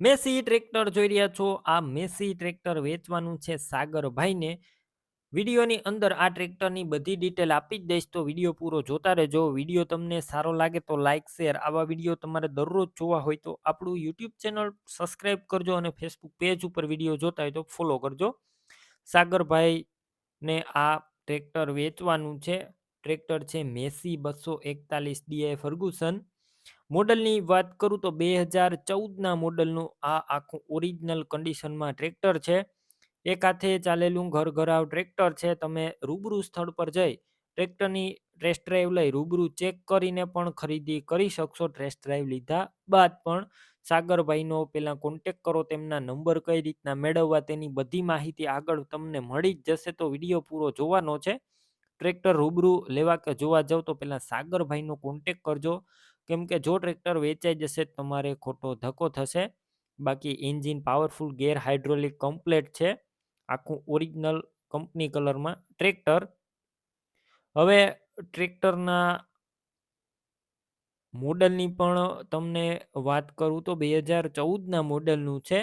Massey tractor જોઈ રહ્યા છો. આ મેસી ટ્રેક્ટર વેચવાનું છે સાગરભાઈને. વિડીયોની અંદર આ ટ્રેક્ટરની બધી ડિટેલ આપી જ દઈશ, તો વીડિયો પૂરો જોતા રહેજો. વીડિયો તમને સારો લાગે તો લાઇક શેર, આવા વીડિયો તમારે દરરોજ જોવા હોય તો આપણું યુટ્યુબ ચેનલ સબસ્ક્રાઈબ કરજો અને ફેસબુક પેજ ઉપર વીડિયો જોતા હોય તો ફોલો કરજો. સાગરભાઈને આ ટ્રેક્ટર વેચવાનું છે. ટ્રેક્ટર છે મેસી બસો એકતાલીસ ડીઆઈ ફર્ગુસન. મોડલની વાત કરું તો બે હજાર ચૌદના મોડલનું આ આખું ઓરિજિનલ કન્ડિશનમાં ટ્રેક્ટર છે. એક હાથે ચાલેલું ઘર ઘરાવ ટ્રેક્ટર છે. તમે રૂબરૂ સ્થળ પર જઈ ટ્રેક્ટરની ટેસ્ટ ડ્રાઈવ લઈ રૂબરૂ ચેક કરીને પણ ખરીદી કરી શકશો. ટેસ્ટ ડ્રાઈવ લીધા બાદ પણ સાગરભાઈનો પહેલાં કોન્ટેક કરો, તેમના નંબર કઈ રીતના મેળવવા તેની બધી માહિતી આગળ તમને મળી જ જશે તો વીડિયો પૂરો જોવાનો છે. ટ્રેક્ટર રૂબરૂ લેવા કે જોવા જાવ તો પહેલાં સાગરભાઈનો કોન્ટેક કરજો. કેમ કે જો ટ્રેક્ટર વેચાઈ જશે, તમારે ખોટો ધક્કો થશે. બાકી engine powerful, gear hydraulic, complete છે. આખું ઓરિજિનલ કંપની કલરમાં ટ્રેક્ટર. હવે ટ્રેક્ટરના મોડલની પણ તમને વાત કરું તો બે હજાર ચૌદના મોડલનું છે.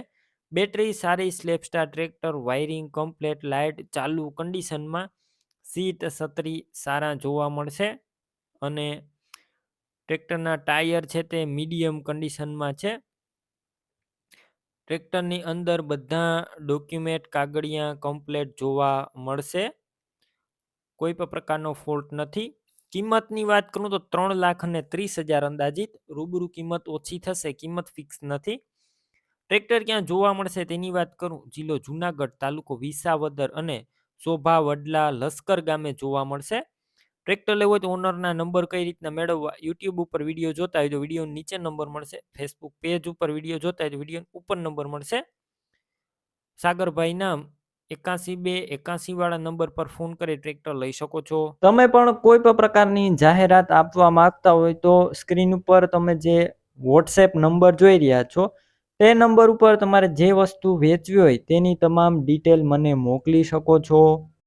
બેટરી સારી, સ્લેપસ્ટાર ટ્રેક્ટર, વાયરિંગ કમ્પ્લેટ, લાઇટ ચાલુ કન્ડિશનમાં સીટ સત્રી સારા જોવા મળશે. અને ટ્રેક્ટરના ટાયર છે તે મીડિયમ કન્ડિશનમાં છે. ટ્રેક્ટરની અંદર બધા ડોક્યુમેન્ટ, કાગળિયા કમ્પ્લેટ જોવા મળશે. કોઈ પણ પ્રકારનો ફોલ્ટ નથી. કિંમતની વાત કરું તો ત્રણ લાખ અને ત્રીસ હજાર અંદાજિત. રૂબરૂ કિંમત ઓછી થશે, કિંમત ફિક્સ નથી. ટ્રેક્ટર ક્યાં જોવા મળશે તેની વાત કરું. જિલ્લો જુનાગઢ તાલુકો વિસાવદર અને શોભા વડલા લશ્કર ગામે જોવા મળશે. ટ્રેક્ટર લેવું હોય તો ઓનરના નંબર કઈ રીતના મેળવવા? યુટ્યુબ ઉપર વીડિયો જોતા હોય તો વીડિયો નીચે નંબર મળશે. ફેસબુક પેજ ઉપર વીડિયો જોતા હોય તો વીડિયો ઉપર નંબર મળશે. સાગરભાઈ નામ એકાસી બે એકાસી વાળા નંબર પર ફોન કરી ટ્રેક્ટર લઈ શકો છો. તમે પણ કોઈ પણ પ્રકારની જાહેરાત આપવા માંગતા હોય તો સ્ક્રીન ઉપર તમે જે વોટ્સએપ નંબર જોઈ રહ્યા છો, તે નંબર ઉપર તમારે જે વસ્તુ વેચવી હોય તેની તમામ ડિટેલ મને મોકલી શકો છો.